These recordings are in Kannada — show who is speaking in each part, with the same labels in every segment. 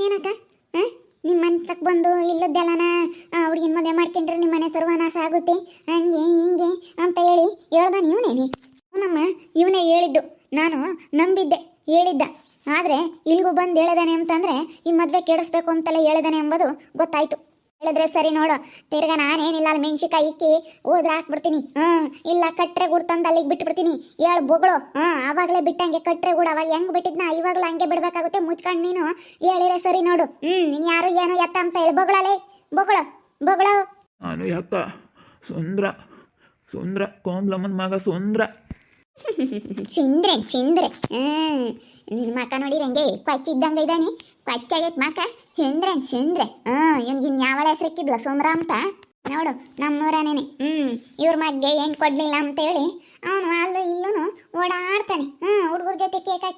Speaker 1: ಇವನೇನಕ್ಕ ಹಾಂ? ನಿಮ್ಮ ಮನೆ ಬಂದು ಇಲ್ಲದ್ದೆಲ್ಲನ ಹುಡುಗಿನ ಮದುವೆ ಮಾಡ್ಕೊಂಡ್ರೆ ನಿಮ್ಮ ಮನೆ ಸರ್ವನಾಶ ಆಗುತ್ತೆ. ಹಂಗೆ, ಹಿಂಗೆ ಅಂತ ಹೇಳಿ ಹೇಳ್ದ ಇವನೇನಿ ನಮ್ಮ ಇವನೇ ಹೇಳಿದ್ದು. ನಾನು ನಂಬಿದ್ದೆ, ಹೇಳಿದ್ದ. ಆದರೆ ಇಲ್ಲಿಗೂ ಬಂದು ಹೇಳಿದಾನೆ ಅಂತಂದರೆ ಈ ಮದುವೆ ಕೆಡಿಸ್ಬೇಕು ಅಂತಲೇ ಹೇಳಿದಾನೆ ಎಂಬುದು ಗೊತ್ತಾಯ್ತು. ಹೇಳಿದ್ರೆ ಸರಿ ನೋಡು. ತಿರ್ಗ ನಾನೇನಿಲ್ಲ, ಅಲ್ಲಿ ಮೆಣಸಿಕಾಯಿ ಇಕ್ಕಿ ಹೋದ್ರೆ ಹಾಕ್ಬಿಡ್ತೀನಿ. ಹ್ಞೂ, ಇಲ್ಲ ಕಟ್ರೆ ಗುಡ್ ತಂದು ಅಲ್ಲಿಗೆ ಬಿಟ್ಬಿಡ್ತೀನಿ. ಹೇಳು ಬೊಗಳು, ಹ್ಞೂ, ಆವಾಗಲೇ ಬಿಟ್ಟಂಗೆ ಕಟ್ರೆ ಗುಡ್ ಅವಾಗ ಹೆಂಗೆ ಬಿಟ್ಟಿದ್ನ? ಇವಾಗಲೂ ಹಂಗೆ ಬಿಡಬೇಕಾಗುತ್ತೆ ಮುಚ್ಕೊಂಡು ನೀನು. ಹೇಳಿರೆ ಸರಿ ನೋಡು. ಹ್ಞೂ ನೀನು ಯಾರು ಏನು ಎತ್ತ ಅಂತ ಹೇಳಿ. ಬೊಗಳಲ್ಲೇ ಬೊಗಳು ಬೊಗಳು.
Speaker 2: ನಾನು ಯಾಕ ಸುಂದ್ರ ಸುಂದ್ರ, ಕೋಮ್ಲಮ್ಮನ ಮಗ ಸುಂದ್ರ.
Speaker 1: ಚಿಂದ್ರೆ ಚಿಂದ್ರೆ. ಹ್ಮ್. ನಿನ್ನ ಮಕ ನೋಡಿರಿ ಹಂಗೆ ಕೊಚ್ಚಿದ್ದಂಗ ಇದ್ದಾನೆ ಕೊಚ್ಚಾಗೈತ್ ಮಕ. ಚಂದ್ರೆ ಚಂದ್ರೆ. ಹ್ಮ್, ಇವ್ನಿಗೆ ಇನ್ ಯಾವಳ ಹೆಸರಿಕ್ಕಿದ್ಲ? ಸುಂದ್ರ ಅಂತ. ನೋಡು, ನಮ್ಮೂರನೇನೆ. ಹ್ಮ್, ಇವ್ರ ಮಗ್ಗೆ ಏನ್ ಕೊಡ್ಲಿಲ್ಲ ಅಂತ ಹೇಳಿ ಅವನು ಅಲ್ಲೂ ಇಲ್ಲೂ ಓಡಾಡ್ತಾನೆ ಹ್ಮ್ ಹುಡುಗರ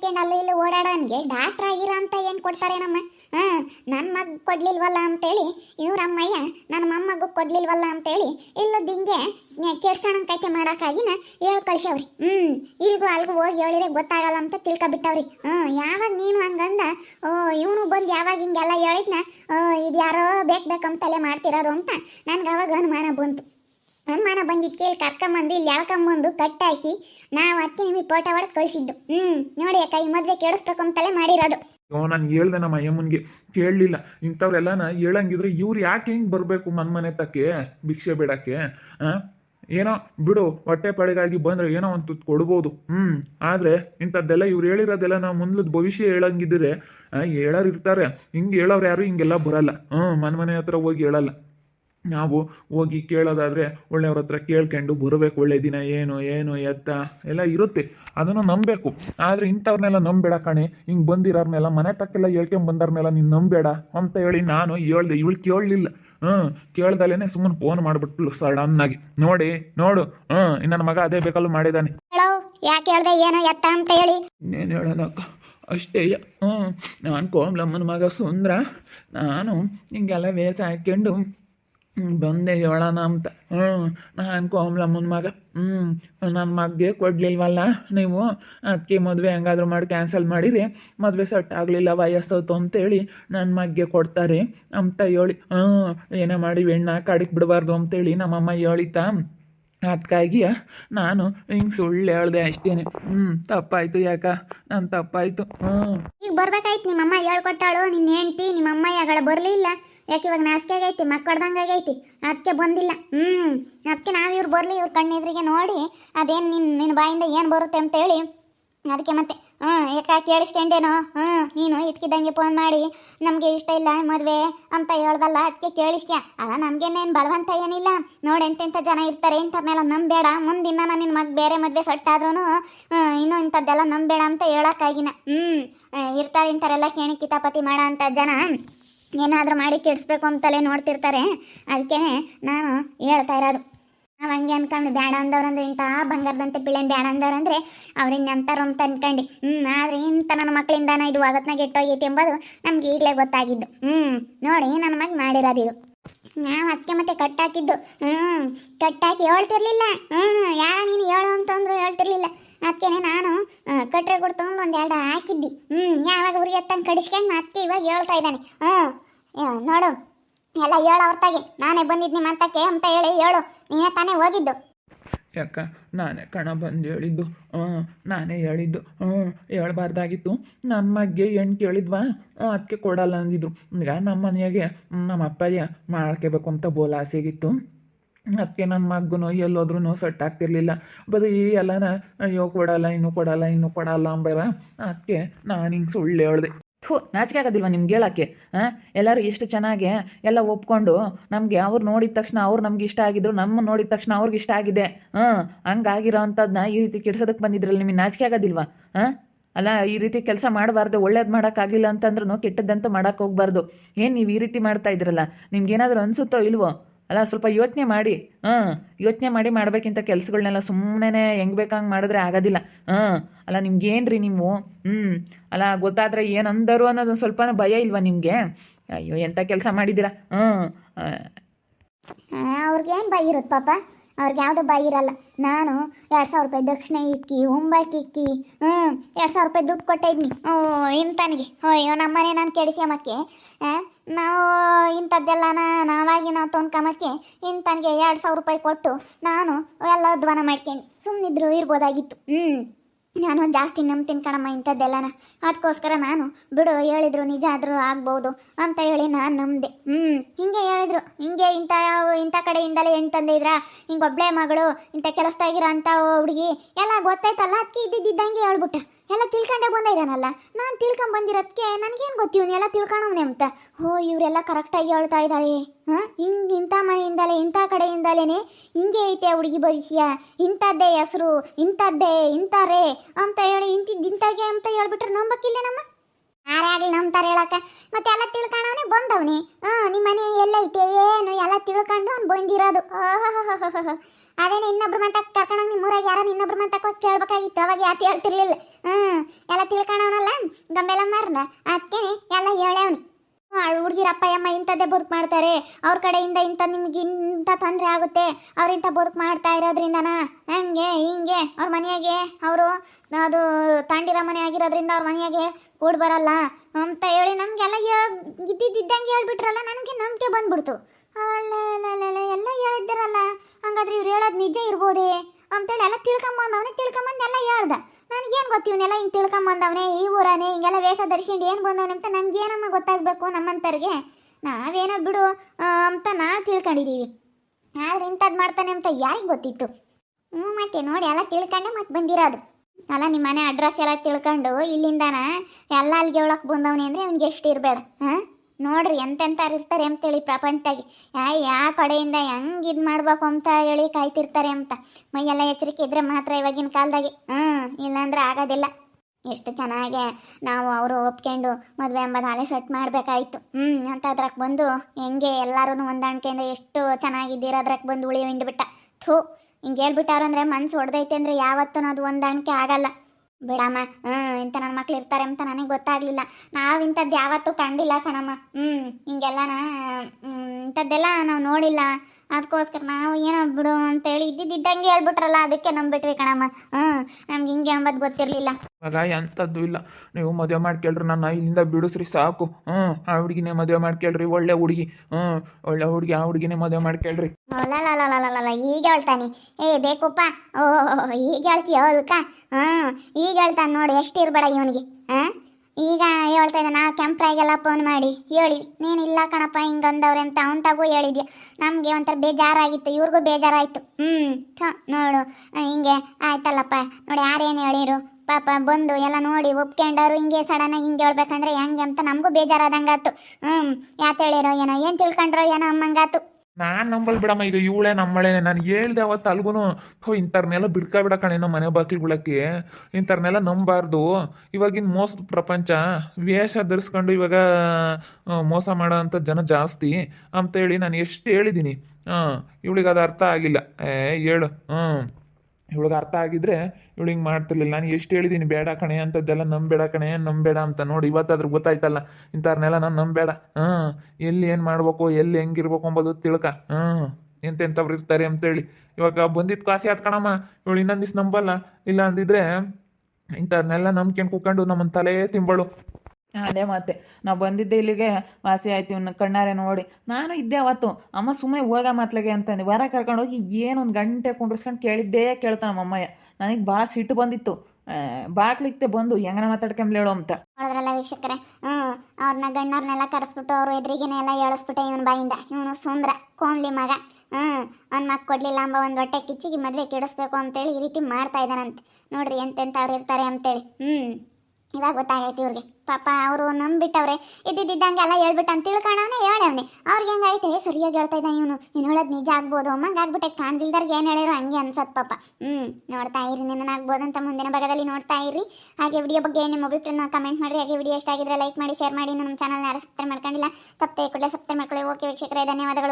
Speaker 1: ಜೊತೆ ಅಲ್ಲಿ ಇಲ್ಲಿ ಓಡಾಡೋನ್ಗೆ ಡಾಕ್ಟ್ರ್ ಆಗಿರೋ ಅಂತ ಏನ್ ಕೊಡ್ತಾರೆ ನಮ್ಮ? ಹ್ಮ್ ನನ್ನ ಮಗ್ ಕೊಡ್ಲಿಲ್ವಲ್ಲ ಅಂತೇಳಿ, ಇವ್ರ ಅಮ್ಮಯ್ಯ ನನ್ನ ಮೊಮ್ಮಗು ಕೊಡ್ಲಿಲ್ವಲ್ಲ ಅಂತೇಳಿ ಇಲ್ಲದಿಂಗೆ ಕೆಡ್ಸೋಣ ಕೈತೆ ಮಾಡೋಕ್ಕಾಗಿನ ಹೇಳ್ ಕಳ್ಸವ್ರಿ. ಹ್ಞೂ ಇಲ್ಗೂ ಅಲ್ಗೂ ಹೋಗಿ ಹೇಳಿದ್ರೆ ಗೊತ್ತಾಗಲ್ಲ ಅಂತ ತಿಳ್ಕೊಬಿಟ್ಟವ್ರಿ. ಹ್ಞೂ ಯಾವಾಗ ನೀನು ಹಂಗಂದ, ಓ, ಇವನು ಬಂದು ಯಾವಾಗ ಹಿಂಗೆಲ್ಲ ಹೇಳಿದ್ನ ಇದು ಯಾರೋ ಬೇಕು ಬೇಕಂತಲೇ ಮಾಡ್ತಿರೋದು ಅಂತ ನನಗೆ ಅವಾಗ ಅನುಮಾನ ಬಂತು. ಅನುಮಾನ ಬಂದಿದ್ದು ಕೇಳಿ ಕರ್ಕೊಂಬಂದು ಇಲ್ಲಿ ಎಳ್ಕೊಂಬಂದು ಕಟ್ಟಾಕಿ ನಾವು ಅದಕ್ಕೆ ನಿಮಗೆ ಫೋಟೋ ಹೊಡೆದು ಕಳಿಸಿದ್ದು. ಹ್ಮ್, ನೋಡಿ ಅಕ್ಕ, ಈ ಮದುವೆ ಕೇಳಿಸ್ಬೇಕು ಅಂತಲೇ ಮಾಡಿರೋದು.
Speaker 2: ಅಯ್ಯೋ, ನಾನು ಹೇಳ್ದೆ ನಮ್ಮ ಅಯ್ಯಮ್ಮನ್ಗೆ, ಕೇಳಲಿಲ್ಲ. ಇಂಥವ್ರೆಲ್ಲನ ಹೇಳಂಗಿದ್ರೆ ಇವ್ರು ಯಾಕೆ ಹಿಂಗೆ ಬರಬೇಕು ಮನ್ ಮನೆ ತಕ್ಕೆ, ಭಿಕ್ಷೆ ಬೇಡಕ್ಕೆ, ಆ? ಏನೋ, ಬಿಡು, ಹೊಟ್ಟೆ ಪಳೆಗಾಗಿ ಬಂದರೆ ಏನೋ ಒಂದು ತುತ್ತು ಕೊಡ್ಬೋದು. ಹ್ಞೂ ಆದರೆ ಇಂಥದ್ದೆಲ್ಲ ಇವ್ರು ಹೇಳಿರೋದೆಲ್ಲ ನಾವು ಮುಂದ್ಲದ ಭವಿಷ್ಯ ಹೇಳಂಗಿದ್ರೆ ಹೇಳೋರು ಇರ್ತಾರೆ. ಹಿಂಗೆ ಹೇಳೋರು ಯಾರು ಹಿಂಗೆಲ್ಲ ಬರಲ್ಲ. ಹ್ಞೂ ಮನೆ ಮನೆ ಹತ್ರ ಹೋಗಿ ಹೇಳಲ್ಲ. ನಾವು ಹೋಗಿ ಕೇಳೋದಾದ್ರೆ ಒಳ್ಳೆಯವ್ರ ಹತ್ರ ಕೇಳ್ಕೊಂಡು ಬರಬೇಕು ಒಳ್ಳೆ ದಿನ ಏನು ಏನು ಎತ್ತ ಎಲ್ಲ ಇರುತ್ತೆ. ಅದನ್ನು ನಂಬಬೇಕು. ಆದರೆ ಇಂಥವ್ರನ್ನೆಲ್ಲ ನಂಬೇಡ ಕಣೆ. ಹಿಂಗೆ ಬಂದಿರೋರ್ನೆಲ್ಲ ಮನೆ ತಕ್ಕೆಲ್ಲ ಹೇಳ್ಕೊಂಡು ಬಂದವ್ರನ್ನೆಲ್ಲ ನೀನು ನಂಬೇಡ ಅಂತ ಹೇಳಿ ನಾನು ಹೇಳ್ದೆ. ಇವಳು ಕೇಳಲಿಲ್ಲ. ಹ್ಞೂ ಕೇಳ್ದಲೇನೆ ಸುಮ್ಮನೆ ಫೋನ್ ಮಾಡಿಬಿಟ್ಲು ಸಡನ್ನಾಗಿ ನೋಡಿ ನೋಡು. ಹ್ಞೂ ನನ್ನ ಮಗ ಅದೇ ಬೇಕಲ್ಲೂ ಮಾಡಿದ್ದಾನೆ
Speaker 1: ಯಾಕೆ ಹೇಳ್ದೆ ಏನು ಎತ್ತ ಅಂತ ಹೇಳಿ?
Speaker 2: ಇನ್ನೇನು ಹೇಳೋದಕ್ಕ ಅಷ್ಟೇ ಹ್ಞೂ ನಾನು ಕೋಮ್ಲಮ್ಮನ ಮಗ ಸುಂದ್ರ. ನಾನು ಹಿಂಗೆಲ್ಲ ವೇಷ ಹಾಕ್ಕೊಂಡು ಬಂದೆ ಹೇಳೋಣ ಅಂತ. ಹ್ಞೂ ನಾನು ಕೋಮ್ಲಮ್ಮನ ಮಗ. ಹ್ಞೂ ನನ್ನ ಮಗ್ಗೆ ಕೊಡಲಿಲ್ವಲ್ಲ ನೀವು? ಅದಕ್ಕೆ ಮದುವೆ ಹೆಂಗಾದ್ರೂ ಮಾಡಿ ಕ್ಯಾನ್ಸಲ್ ಮಾಡಿರಿ. ಮದುವೆ ಸೆಟ್ ಆಗಲಿಲ್ಲ ವಯಸ್ಸೋತು ಅಂತೇಳಿ ನನ್ನ ಮಗ್ಗೆ ಕೊಡ್ತಾರೆ. ಅಂತ ಹೇಳಿ ಹ್ಞೂ ಏನೇ ಮಾಡಿ ಹೆಣ್ಣ ಕಡಿಗೆ ಬಿಡಬಾರ್ದು ಅಂತೇಳಿ ನಮ್ಮಮ್ಮ ಹೇಳಿತಾ ಅದಕ್ಕಾಗಿ ನಾನು ಹಿಂಗೆ ಸುಳ್ಳು ಹೇಳ್ದೆ ಅಷ್ಟೇನೆ. ಹ್ಞೂ ತಪ್ಪಾಯ್ತು ಯಾಕ? ನಾನು ತಪ್ಪಾಯ್ತು. ಹ್ಞೂ
Speaker 1: ಈಗ ಬರ್ಬೇಕಾಯ್ತು ನಿಮ್ಮಮ್ಮ ಹೇಳ್ಕೊಟ್ಟಾಳು ನಿನ್ನ ಹೆಂಡ್ತಿ, ನಿಮ್ಮಮ್ಮ ಯಾಗಳ ಬರಲಿಲ್ಲ? ಯಾಕೆ ಇವಾಗ ನಾಸಿಕೆ ಆಗೈತಿ? ಮಕ್ಕಳ್ದಂಗೆ ಆಗೈತಿ. ಅದಕ್ಕೆ ಬಂದಿಲ್ಲ. ಹ್ಞೂ ಅದಕ್ಕೆ ನಾವು ಇವ್ರು ಬರಲಿ, ಇವ್ರ ಕಣ್ಣೆದ್ರಿಗೆ ನೋಡಿ ಅದೇನು ನಿನ್ನ ನಿನ್ನ ಬಾಯಿಂದ ಏನು ಬರುತ್ತೆ ಅಂತೇಳಿ ಅದಕ್ಕೆ ಮತ್ತೆ ಹ್ಞೂ ಯಾಕೆ ಕೇಳಿಸ್ಕೊಂಡೇನೋ? ಹ್ಞೂ ನೀನು ಇದ್ಕಿದ್ದಂಗೆ ಫೋನ್ ಮಾಡಿ, ನಮಗೆ ಇಷ್ಟ ಇಲ್ಲ ಮದುವೆ ಅಂತ ಹೇಳ್ದಲ್ಲ ಅದಕ್ಕೆ ಕೇಳಿಸ್ಕ್ಯ ಅಲ್ಲ ನಮಗೇನೇನು ಬಲವಂತ ಏನಿಲ್ಲ. ನೋಡಿ ಎಂತೆಂಥ ಜನ ಇರ್ತಾರೆ ಇಂಥವ್ರನ್ನೆಲ್ಲ ನಂಬೇಡ ಮುಂದಿನ ನಾನು ನಿನ್ನ ಮಗ ಬೇರೆ ಮದುವೆ ಸೊಟ್ಟಾದ್ರೂ ಇನ್ನೂ ಇಂಥದ್ದೆಲ್ಲ ನಂಬೇಡ ಅಂತ ಹೇಳೋಕ್ಕಾಗಿನ ಹ್ಞೂ ಇರ್ತಾರೆ ಇಂಥವರೆಲ್ಲ ಕೇಣಿ ಕಿತಾಪತಿ ಮಾಡೋ ಅಂಥ ಜನ. ಏನಾದರೂ ಮಾಡಿ ಕೆಡಿಸ್ಬೇಕು ಅಂತಲೇ ನೋಡ್ತಿರ್ತಾರೆ. ಅದಕ್ಕೆ ನಾನು ಹೇಳ್ತಾ ಇರೋದು. ನಾವು ಹಂಗೆ ಅಂದ್ಕೊಂಡು ಬೇಡ ಅಂದವ್ರಂದ್ರೆ ಇಂಥ ಬಂಗಾರದಂತೆ ಪಿಳ್ಳೆನ್ ಬೇಡ ಅಂದವ್ರಂದ್ರೆ ಅವ್ರಿಂದ ಅಂತಾರು ಅಂತ ಅನ್ಕೊಂಡು ಹ್ಞೂ ಆದರೆ ಇಂಥ ನನ್ನ ಮಕ್ಕಳಿಂದಾನ ಇದು ಒಗತ್ನಾಗ ಇಟ್ಟೋಗೈತೆ ಎಂಬುದು ನಮ್ಗೆ ಈಗಲೇ ಗೊತ್ತಾಗಿದ್ದು. ಹ್ಞೂ ನೋಡಿ ನನ್ನ ಮಗ ಮಾಡಿರೋದು ಇದು. ನಾವು ಅದಕ್ಕೆ ಮತ್ತೆ ಕಟ್ಟಾಕಿದ್ದು. ಹ್ಞೂ ಕಟ್ಟಾಕಿ ಹೇಳ್ತಿರ್ಲಿಲ್ಲ. ಹ್ಞೂ ಯಾರ ನೀನು ಹೇಳು ಅಂತಂದ್ರು ಹೇಳ್ತಿರ್ಲಿಲ್ಲ. ಅದಕ್ಕೆ ನಾನು ಕಟ್ರೆ ಕೊಟ್ಟು ತೊಗೊಂಡು ಒಂದು ಎರಡು ಹಾಕಿದ್ದಿ. ಹ್ಞೂ ಯಾವಾಗ ಊರಿಗೆ ತಂದು ಕಡಿಸ್ಕೊಂಡು ಅದಕ್ಕೆ ಇವಾಗ ಹೇಳ್ತಾ ಇದ್ದಾನೆ. ಹ್ಞೂ ನೋಡು, ಎಲ್ಲ ಹೇಳು ಹೊರತಾಗಿ ನಾನೇ ಬಂದಿದ್ದು ನಿಮ್ಮ ಅಂತಕ್ಕೆ ಅಂತ ಹೇಳಿ ಹೇಳು. ನೀನೇ ತಾನೇ ಹೋಗಿದ್ದು.
Speaker 2: ಯಾಕ? ನಾನೇ ಕಣ ಬಂದು ಹೇಳಿದ್ದು. ಹ್ಞೂ ನಾನೇ ಹೇಳಿದ್ದು. ಹ್ಞೂ ಹೇಳ್ಬಾರ್ದಾಗಿತ್ತು. ನನ್ನ ಮಗ್ಗೆ ಹೆಣ್ಣು ಕೇಳಿದ್ವಾ? ಅದಕ್ಕೆ ಕೊಡಲ್ಲ ಅಂದಿದ್ರು. ಈಗ ನಮ್ಮ ಮನೆಯಾಗೆ ನಮ್ಮ ಅಪ್ಪಯ್ಯ ಮಾಡ್ಕೋಬೇಕು ಅಂತ ಬೋಲ ಆಸೆಗಿತ್ತು ಅದಕ್ಕೆ ನನ್ನ ಮಗ್ಗೂ ಎಲ್ಲೋದ್ರೂ ಸೆಟ್ ಆಗ್ತಿರ್ಲಿಲ್ಲ. ಬರೀ ಎಲ್ಲನ, ಅಯ್ಯೋ ಕೊಡಲ್ಲ, ಇನ್ನೂ ಕೊಡಲ್ಲ ಇನ್ನೂ ಕೊಡಲ್ಲ ಅಂಬರ. ಅದಕ್ಕೆ ನಾನು ಹಿಂಗೆ ಸುಳ್ಳು ಹೇಳ್ದೆ.
Speaker 3: ಥೂ, ನಾಚಿಕೆ ಆಗೋದಿಲ್ವ ನಿಮ್ಗೆ ಹೇಳೋಕ್ಕೆ? ಹಾಂ ಎಲ್ಲರೂ ಎಷ್ಟು ಚೆನ್ನಾಗಿ ಎಲ್ಲ ಒಪ್ಕೊಂಡು ನಮಗೆ ಅವ್ರು ನೋಡಿದ ತಕ್ಷಣ ಅವ್ರು ನಮ್ಗೆ ಇಷ್ಟ ಆಗಿದ್ರು ನಮ್ಮ ನೋಡಿದ ತಕ್ಷಣ ಅವ್ರಿಗೆ ಇಷ್ಟ ಆಗಿದೆ. ಹಾಂ ಹಂಗಾಗಿರೋ ಅಂಥದ್ದನ್ನ ಈ ರೀತಿ ಕೆಡ್ಸೋದಕ್ಕೆ ಬಂದಿದ್ರಲ್ಲ ನಿಮಗೆ ನಾಚಿಕೆ ಆಗೋದಿಲ್ವಾ? ಹಾಂ ಅಲ್ಲ, ಈ ರೀತಿ ಕೆಲಸ ಮಾಡಬಾರ್ದು, ಒಳ್ಳೇದು ಮಾಡೋಕ್ಕಾಗಲಿಲ್ಲ ಅಂತಂದ್ರೂ ಕೆಟ್ಟದ್ದಂತೂ ಮಾಡೋಕ್ಕೆ ಹೋಗ್ಬಾರ್ದು. ಏನು ನೀವು ಈ ರೀತಿ ಮಾಡ್ತಾ ಇದ್ರಲ್ಲ? ನಿಮ್ಗೇನಾದರೂ ಅನಿಸುತ್ತೋ ಇಲ್ವೋ? ಅಲ್ಲ, ಸ್ವಲ್ಪ ಯೋಚನೆ ಮಾಡಿ. ಹಾಂ ಯೋಚನೆ ಮಾಡಿ ಮಾಡ್ಬೇಕಿಂತ ಕೆಲಸಗಳನ್ನೆಲ್ಲ ಸುಮ್ಮನೆ ಹೆಂಗೆ ಬೇಕಂಗೆ ಮಾಡಿದ್ರೆ ಆಗೋದಿಲ್ಲ. ಹಾಂ ಅಲ್ಲ, ನಿಮ್ಗೇನ್ರಿ ನೀವು? ಹ್ಞೂ ಅಲ್ಲ, ಗೊತ್ತಾದರೆ ಏನಂದರು ಅಂದರು ಅನ್ನೋದು ಸ್ವಲ್ಪ ಭಯ ಇಲ್ವಾ ನಿಮಗೆ? ಅಯ್ಯೋ ಎಂಥ ಕೆಲಸ ಮಾಡಿದ್ದೀರಾ? ಹ್ಞೂ
Speaker 1: ಅವ್ರಿಗೇನು ಭಯ ಇರುತ್ತೆ ಪಾಪ? ಅವ್ರಿಗೆ ಯಾವುದೋ ಭಯ ಇರಲ್ಲ. ನಾನು ಎರಡು ಸಾವಿರ ರೂಪಾಯಿ ದಕ್ಷಿಣ ಇಕ್ಕಿ ಒಂಬೈಕ್ ಇಕ್ಕಿ ಹ್ಞೂ ಎರಡು ಸಾವಿರ ರೂಪಾಯಿ ದುಡ್ಡು ಕೊಟ್ಟಿದ್ನಿ ಹ್ಞೂ ಇಂತನಿಗೆ. ಅಯ್ಯೋ, ನಮ್ಮನೆ ನಾನು ಕೆಡಿಸ್ಕೊಂಬಕ್ಕೆ ನಾವು ಇಂಥದ್ದೆಲ್ಲನ ನಾವಾಗಿ ನಾವು ತೊನ್ಕೊಂಬಕ್ಕೆ ಇಂಥನಿಗೆ ಎರಡು ಸಾವಿರ ರೂಪಾಯಿ ಕೊಟ್ಟು ನಾನು ಎಲ್ಲ ಧ್ವನ ಮಾಡ್ಕೇನಿ. ಸುಮ್ಮನಿದ್ರು ಇರ್ಬೋದಾಗಿತ್ತು. ಹ್ಞೂ ನಾನು ಜಾಸ್ತಿ ನಂಬ್ತೀನಿ ತಿನ್ಕಣಮ್ಮ ಇಂಥದ್ದೆಲ್ಲನ. ಅದಕ್ಕೋಸ್ಕರ ನಾನು ಬಿಡು ಹೇಳಿದ್ರು ನಿಜ ಆದರೂ ಆಗ್ಬೋದು ಅಂತ ಹೇಳಿ ನಾನು ನಂಬಿದೆ. ಹ್ಞೂ ಹಿಂಗೆ ಹೇಳಿದ್ರು. ಹಿಂಗೆ ಇಂಥ ಇಂಥ ಕಡೆಯಿಂದಲೇ ಹೆಣ್ಣು ತಂದಿದ್ರಾ ಹಿಂಗೆ ಒಬ್ಬಳೆ ಮಗಳು ಇಂಥ ಕೆಲಸದಾಗಿರೋ ಅಂಥ ಹುಡುಗಿ ಎಲ್ಲ ಗೊತ್ತಾಯ್ತಲ್ಲ ಅದಕ್ಕೆ ಇದ್ದಿದ್ದಂಗೆ ಹೇಳ್ಬಿಟ್ಟ. ಎಲ್ಲ ತಿಳ್ಕೊಂಡೆ ಬಂದಿದ್ದಾನಲ್ಲ ನಾನು ತಿಳ್ಕೊಂಡ್ ಬಂದಿರೋದಕ್ಕೆ ನನಗೇನು ಗೊತ್ತು ಇವನು ಎಲ್ಲ ತಿಳ್ಕೊಳವ್ನೆ ಅಂತ. ಓ ಇವರೆಲ್ಲ ಕರೆಕ್ಟಾಗಿ ಹೇಳ್ತಾ ಇದ್ದಾರೆ ಹಾಂ? ಹಿಂಗೆ ಇಂಥ ಮನೆಯಿಂದಲೇ, ಇಂಥ ಕಡೆಯಿಂದಲೇ ಹಿಂಗೆ ಐತೆ ಹುಡುಗಿ ಭವಿಷ್ಯ. ಇಂಥದ್ದೇ ಹೆಸರು, ಇಂಥದ್ದೇ ಇಂಥರೇ ಅಂತ ಹೇಳಿ ಇಂತಿದ್ದು ಇಂಥಗೆ ಅಂತ ಹೇಳ್ಬಿಟ್ರೆ ನಂಬಕ್ಕಿಲ್ಲ ನಮ್ಮ ಯಾರೇ ಆಗಲಿ ನಂಬ್ತಾರೆ ಹೇಳಕ್ಕೆ? ಮತ್ತೆ ಎಲ್ಲ ತಿಳ್ಕೊಂಡವನೇ ಬಂದವನೇ. ಹಾಂ ನಿಮ್ಮ ಮನೆ ಎಲ್ಲೈತೆ, ಏನು ಎಲ್ಲ ತಿಳ್ಕೊಂಡು ಅವ್ನು ಬಂದಿರೋದು. ಅದೇನೆ ಇನ್ನೊಬ್ರು ಮಂತಕ್ ಕರ್ಕೊಂಡೋಗಿ ನಿಮ್ಮ ಊರಾಗ ಯಾರೋ ಇನ್ನೊಬ್ರು ಮಾತ ಕೇಳ್ಬೇಕಾಗಿತ್ತು. ಅವಾಗ ಯಾಕೆ ಹೇಳ್ತಿರ್ಲಿಲ್ಲ ಹ್ಞೂ ಎಲ್ಲ ತಿಳ್ಕೊಂಡವನಲ್ಲ? ಗಮ್ಮೆಲ್ಲ ಮಾರ್ದ ಅದಕ್ಕೆ ಎಲ್ಲ ಹೇಳವನಿ ಹುಡುಗಿರಪ್ಪ ಅಮ್ಮ ಇಂಥದ್ದೇ ಬದುಕು ಮಾಡ್ತಾರೆ. ಅವ್ರ ಕಡೆಯಿಂದ ಇಂಥ ನಿಮ್ಗೆ ಇಂಥ ತೊಂದರೆ ಆಗುತ್ತೆ. ಅವ್ರಿಂಥ ಬದುಕು ಮಾಡ್ತಾ ಇರೋದ್ರಿಂದನ? ಹಂಗೆ, ಹಿಂಗೆ. ಅವ್ರ ಮನೆಯಾಗೆ ಅವರು ಅದು ತಾಂಡಿರೋ ಮನೆ ಆಗಿರೋದ್ರಿಂದ ಅವ್ರ ಮನೆಯಾಗೆ ಕೂಡ್ ಬರಲ್ಲ. ಅಂತ ಹೇಳಿ ನಮಗೆಲ್ಲ ಇದ್ದಿದ್ದಂಗೆ ಹೇಳ್ಬಿಟ್ರಲ್ಲ, ನನಗೆ ನಂಬಿಕೆ ಬಂದ್ಬಿಡ್ತು. ಎಲ್ಲ ಹೇಳಿದ್ದಿರಲ್ಲ. ಹಂಗಾದ್ರೆ ಇವ್ರು ಹೇಳೋದು ನಿಜ ಇರ್ಬೋದೇ? ಅಂತೇಳಿ ಎಲ್ಲ ತಿಳ್ಕೊಂಬಂದವನೇ ತಿಳ್ಕೊಂಬಂದು ಎಲ್ಲ ಹೇಳ್ದ. ನನಗೇನು ಗೊತ್ತು ಇವನ್ನೆಲ್ಲ ಹಿಂಗೆ ತಿಳ್ಕೊಂಬಂದವನೇ ಈ ಊರನೇ, ಹಿಂಗೆಲ್ಲ ವೇಷ ಧರಿಸಿಂಡು ಏನು ಬಂದವನೆ ಅಂತ ಏನಮ್ಮ ಗೊತ್ತಾಗಬೇಕು ನಮ್ಮಂಥವ್ರಿಗೆ ನಾವೇನೋ ಬಿಡು ಅಂತ ನಾವು ತಿಳ್ಕೊಂಡಿದ್ದೀವಿ ಆದ್ರೆ ಇಂಥದ್ದು ಮಾಡ್ತಾನೆ ಅಂತ ಯಾರಿಗೆ ಗೊತ್ತಿತ್ತು? ಹ್ಞೂ ಮತ್ತೆ ನೋಡಿ, ಎಲ್ಲ ತಿಳ್ಕೊಂಡೆ ಮತ್ತೆ ಬಂದಿರೋದು. ಅಲ್ಲ ನಿಮ್ಮ ಮನೆ ಅಡ್ರೆಸ್ ಎಲ್ಲ ತಿಳ್ಕೊಂಡು ಇಲ್ಲಿಂದನ ಎಲ್ಲ ಅಲ್ಲಿಗೆ ಹೇಳಕ್ಕೆ ಬಂದವನೇ ಅಂದರೆ ಅವ್ನಿಗೆ ಎಷ್ಟು ಇರಬೇಡ, ಹಾಂ? ನೋಡ್ರಿ ಎಂತೆಂಥವ್ರು ಇರ್ತಾರೆ ಅಂತೇಳಿ ಪ್ರಪಂಚದಾಗಿ. ಯಾವ ಕಡೆಯಿಂದ ಹೆಂಗೆ ಇದು ಮಾಡ್ಬೇಕು ಅಂತ ಹೇಳಿ ಕಾಯ್ತಿರ್ತಾರೆ ಅಂತ. ಮೈಯೆಲ್ಲ ಎಚ್ಚರಿಕೆ ಇದ್ರೆ ಮಾತ್ರ ಇವಾಗಿನ ಕಾಲದಾಗೆ. ಹ್ಞೂ ಇಲ್ಲಾಂದ್ರೆ ಆಗೋದಿಲ್ಲ. ಎಷ್ಟು ಚೆನ್ನಾಗೆ ನಾವು ಅವರು ಒಪ್ಕೊಂಡು ಮದುವೆ ಎಂಬ ನಾಳೆ ಸೆಟ್ ಮಾಡಬೇಕಾಯ್ತು. ಹ್ಞೂ ಅಂತ ಅದ್ರಾಗ ಬಂದು ಹೆಂಗೆ ಎಲ್ಲರೂ ಹೊಂದಾಣಿಕೆಯಿಂದ ಎಷ್ಟು ಚೆನ್ನಾಗಿದ್ದೀರ ಅದ್ರಾಗ ಬಂದು ಉಳಿ ಹಿಂಡ್ಬಿಟ್ಟ. ಥೂ, ಹಿಂಗೆ ಹೇಳ್ಬಿಟ್ಟಾರು ಅಂದರೆ ಮನ್ಸು ಹೊಡೆದೈತೆ ಅಂದರೆ ಯಾವತ್ತೂ ಅದು ಹೊಂದಾಣಿಕೆ ಆಗಲ್ಲ. ಬಿಡಮ್ಮ ಹ್ಞೂ ಇಂಥ ನನ್ನ ಮಕ್ಳು ಇರ್ತಾರೆ ಅಂತ ನನಗೆ ಗೊತ್ತಾಗಲಿಲ್ಲ. ನಾವು ಇಂಥದ್ದು ಯಾವತ್ತೂ ಕಂಡಿಲ್ಲ ಕಣಮ್ಮ. ಹ್ಞೂ ಹಿಂಗೆಲ್ಲನ ಇಂಥದ್ದೆಲ್ಲ ನಾವು ನೋಡಿಲ್ಲ. ಅದಕ್ಕೋಸ್ಕರ ನಾವು ಏನೋ ಬಿಡು ಅಂತೇಳಿ ಇದ್ದಿದ್ದಂಗೆ ಹೇಳ್ಬಿಟ್ರಲ್ಲ ಅದಕ್ಕೆ ನಂಬಿಟ್ವಿ ಕಣಮ್ಮ. ಹ್ಞೂ ನಮ್ಗೆ ಹಿಂಗೆ ಅಂಬದು ಗೊತ್ತಿರಲಿಲ್ಲ.
Speaker 2: ಎಂಥದ್ದು ಇಲ್ಲ. ನೀವು ಮದುವೆ ಮಾಡ್ಕೇಳ್ರಿ ನನ್ನ ಇಲ್ಲಿಂದ ಬಿಡಿಸ್ರಿ ಸಾಕು. ಹ್ಞೂ ಆ ಹುಡುಗಿನೇ ಮದುವೆ ಮಾಡ್ಕೇಳ್ರಿ ಒಳ್ಳೆ ಹುಡುಗಿ. ಹ್ಞೂ ಒಳ್ಳೆ ಹುಡುಗಿ ಆ ಹುಡುಗಿನೇ ಮದುವೆ ಮಾಡ್ಕೇಳ್ರಿ.
Speaker 1: ಅಲ್ಲಲ್ಲಲ್ಲಲ್ಲಲ್ಲ ಈಗ ಹೇಳ್ತಾನೆ. ಏ ಬೇಕಪ್ಪ. ಓ ಈಗ ಹೇಳ್ತೀಯ ಅಲ್ಕ ಹ್ಞೂ ಈಗ ಹೇಳ್ತಾನೆ ನೋಡಿ ಎಷ್ಟು ಇರಬೇಡ ಇವನಿಗೆ. ಹಾಂ ಈಗ ಹೇಳ್ತಾ ಇದ್ದಾನೆ ನಾ ಕೆಂಪ್ರಾಯ್ಗೆಲ್ಲ ಫೋನ್ ಮಾಡಿ. ಹೇಳಿ, ನೀನಿಲ್ಲ ಕಣಪ್ಪ, ಹಿಂಗಂದವ್ರೆ ಅಂತ ಅವನ ತಗೋ ಹೇಳಿದ್ಯಾ? ನಮಗೆ ಒಂಥರ ಬೇಜಾರಾಗಿತ್ತು, ಇವ್ರಿಗೂ ಬೇಜಾರಾಯಿತು. ಹ್ಞೂ ಥ, ನೋಡು ಹಿಂಗೆ ಆಯ್ತಲ್ಲಪ್ಪ. ನೋಡಿ, ಯಾರೇನು ಹೇಳಿರು? ಪಾಪ ಬಂದು ಎಲ್ಲ ನೋಡಿ ಒಪ್ಕೊಂಡವ್ರು, ಹಿಂಗೆ ಸಡನ್ನಾಗಿ ಹಿಂಗೆ ಹೇಳ್ಬೇಕಂದ್ರೆ ಹೆಂಗೆ ಅಂತ ನಮಗೂ ಬೇಜಾರಾದಂಗಾತು ಹ್ಞೂ ಯಾತ ಹೇಳಿರೋ ಏನೋ, ಏನು ತಿಳ್ಕೊಂಡ್ರೋ ಏನೋ ಅಮ್ಮಂಗಾತು
Speaker 2: ನಾನು ನಂಬಲ್ ಬಿಡಮ್ಮ, ಈಗ ಇವಳೆ ನಮ್ಮಳೇನೆ ನಾನು ಹೇಳ್ದೆ ಅವತ್ತು ಅಲ್ಗುನು, ಥೋ ಬಿಡ್ಕ ಬಿಡ ಕಣೆ ನಮ್ಮ ಮನೆ ಬಾಗಿಲುಗಳಕ್ಕೆ ಇಂಥವ್ರನ್ನೆಲ್ಲ ನಂಬಾರ್ದು. ಇವಾಗಿನ ಮೋಸದ ಪ್ರಪಂಚ, ವೇಷ ಧರಿಸ್ಕೊಂಡು ಇವಾಗ ಮೋಸ ಮಾಡೋ ಜನ ಜಾಸ್ತಿ ಅಂತೇಳಿ ನಾನು ಎಷ್ಟು ಹೇಳಿದ್ದೀನಿ ಹಾಂ ಇವಳಿಗೆ ಅದು ಅರ್ಥ ಆಗಿಲ್ಲ. ಏ, ಹೇಳು. ಹ್ಞೂ ಇವಳಿಗೆ ಅರ್ಥ ಆಗಿದ್ರೆ ಇವಳು ಹಿಂಗೆ ಮಾಡ್ತಿರ್ಲಿಲ್ಲ. ನಾನು ಎಷ್ಟು ಹೇಳಿದ್ದೀನಿ ಬೇಡ ಕಣೆ ಅಂಥದ್ದೆಲ್ಲ ನಂಬೇಡ ಕಣೆ ನಂಬೇಡ ಅಂತ. ನೋಡಿ, ಇವತ್ತಾದ್ರೂ ಗೊತ್ತಾಯ್ತಲ್ಲ ಇಂಥವ್ರನ್ನೆಲ್ಲ ನಾನು ನಂಬೇಡ ಹಾಂ, ಎಲ್ಲಿ ಏನು ಮಾಡ್ಬೇಕು, ಎಲ್ಲಿ ಹೆಂಗಿರ್ಬೇಕು ಅಂಬೋದು ತಿಳ್ಕ. ಹಾಂ, ಎಂತೆಂಥವ್ರು ಇರ್ತಾರೆ ಅಂತೇಳಿ. ಇವಾಗ ಬಂದಿದ್ದು ಕಾಸಿ ಆತ್ ಕಣಮ್ಮ. ಇವಳು ಇನ್ನೊಂದು ದಿವ್ಸ ನಂಬಲ್ಲ. ಇಲ್ಲ ಅಂದಿದ್ರೆ ಇಂಥವ್ರನ್ನೆಲ್ಲ ನಂಬ್ಕೊಂಡು ಕೂತ್ಕೊಂಡು ನಮ್ಮನ್ನು ತಲೆ ತಿಂಬಳು.
Speaker 3: ಅದೇ ಮತ್ತೆ. ನಾವು ಬಂದಿದ್ದೆ ಇಲ್ಲಿಗೆ, ವಾಸಿ ಆಯ್ತು ಇವ್ನ ಕಣ್ಣಾರೆ ನೋಡಿ. ನಾನು ಇದ್ದೆ ಅವತ್ತು. ಅಮ್ಮ ಸುಮ್ಮನೆ ಹೋಗ ಮಾತ್ಲಗೆ ಅಂತಂದು. ವರ ಕರ್ಕೊಂಡು ಹೋಗಿ ಏನೊಂದು ಗಂಟೆ ಕುಂಡ್ರಿಸ್ಕೊಂಡು ಕೇಳಿದ್ದೇ ಕೇಳ್ತಾನೆ ಅಮ್ಮಯ್ಯ ನನಗೆ ಭಾಳ ಸಿಟ್ಟು ಬಂದಿತ್ತು. ಬಾಕ್ಲಿಕ್ತೆ ಬಂದು ಹೆಂಗನ ಮಾತಾಡ್ಕೊಂಬ್ಲೇಳು ಅಂತ.
Speaker 1: ನೋಡಿದ್ರಲ್ಲ ವೀಕ್ಷಕರೇ? ಹ್ಞೂ ಅವ್ರನ್ನ ಗಣ್ಣವ್ರನ್ನೆಲ್ಲ ಕರೆಸ್ಬಿಟ್ಟು ಅವ್ರ ಎದುರಿಗೆನೆ ಎಲ್ಲ ಹೇಳಿಸ್ಬಿಟ್ಟೆ ಇವನ ಬಾಯಿಂದ. ಇವನು ಸುಂದ್ರ, ಕೋಮ್ಲಿ ಮಗ. ಹ್ಞೂ ಅವ್ನ ಮಕ್ಕ ಕೊಡಲಿಲ್ಲ ಅಂಬ ಒಂದು ಹೊಟ್ಟೆ ಕಿಚ್ಚಿಗೆ ಮದುವೆ ಕೆಡಿಸ್ಬೇಕು ಅಂತೇಳಿ ಈ ರೀತಿ ಮಾಡ್ತಾ ಇದ್ದಾನಂತೆ. ನೋಡ್ರಿ ಎಂತೆಂಥವ್ರು ಇರ್ತಾರೆ ಅಂತೇಳಿ. ಹ್ಞೂ ಇವಾಗ ಗೊತ್ತಾಗೈತಿ ಇವ್ರಿಗೆ. ಪಾಪ ಅವರು ನಂಬಿಟ್ಟವ್ರೆ. ಇದ್ದಿದ್ದಂಗೆ ಎಲ್ಲ ಹೇಳ್ಬಿಟ್ಟು ಅಂತ ತಿಳ್ಕೊಂಡವನೇ ಹೇಳವ್ನೆ ಅವ್ರಿಗೆ ಹೆಂಗೈತೆ ಸರಿಯಾಗಿ ಹೇಳ್ತಾ ಇದ್ದ ಇವನು. ಇನ್ನು ಹೇಳೋದು ನಿಜ ಆಗ್ಬೋದು. ಅಮ್ಮಂಗೆ ಆಗ್ಬಿಟ್ಟೆ ಕಾಣ್ದಿಲ್ದವ್ರಿಗೆ ಏನು ಹೇಳಿರೋ ಹಂಗೆ ಅನ್ಸತ್ ಪಾಪ. ಹ್ಞೂ ನೋಡ್ತಾ ಇರಿ. ನಿನ್ನನಾಗ್ಬೋದು ಅಂತ ಮುಂದಿನ ಭಾಗದಲ್ಲಿ ನೋಡ್ತಾ ಇರಿ. ಹಾಗೆ ವಿಡಿಯೋ ಬಗ್ಗೆ ನಿಮ್ಮ ಅಭಿಪ್ರಾಯನ ಕಮೆಂಟ್ ಮಾಡಿರಿ. ಹಾಗೆ ವಿಡಿಯೋ ಇಷ್ಟ ಆಗಿದ್ರೆ ಲೈಕ್ ಮಾಡಿ ಶೇರ್ ಮಾಡಿ. ನಮ್ಮ ಚಾನಲ್ನ ಯಾರು ಸಬ್ಸ್ಕ್ರೈಬ್ ಮಾಡ್ಕೊಂಡಿಲ್ಲ, ತಪ್ಪದೆ ಕೂಡಲೇ ಸಬ್ಸ್ಕ್ರೈಬ್ ಮಾಡ್ಕೊಳ್ಳಿ. ಓಕೆ, ವೀಕ್ಷಕರೇ, ಧನ್ಯವಾದಗಳು.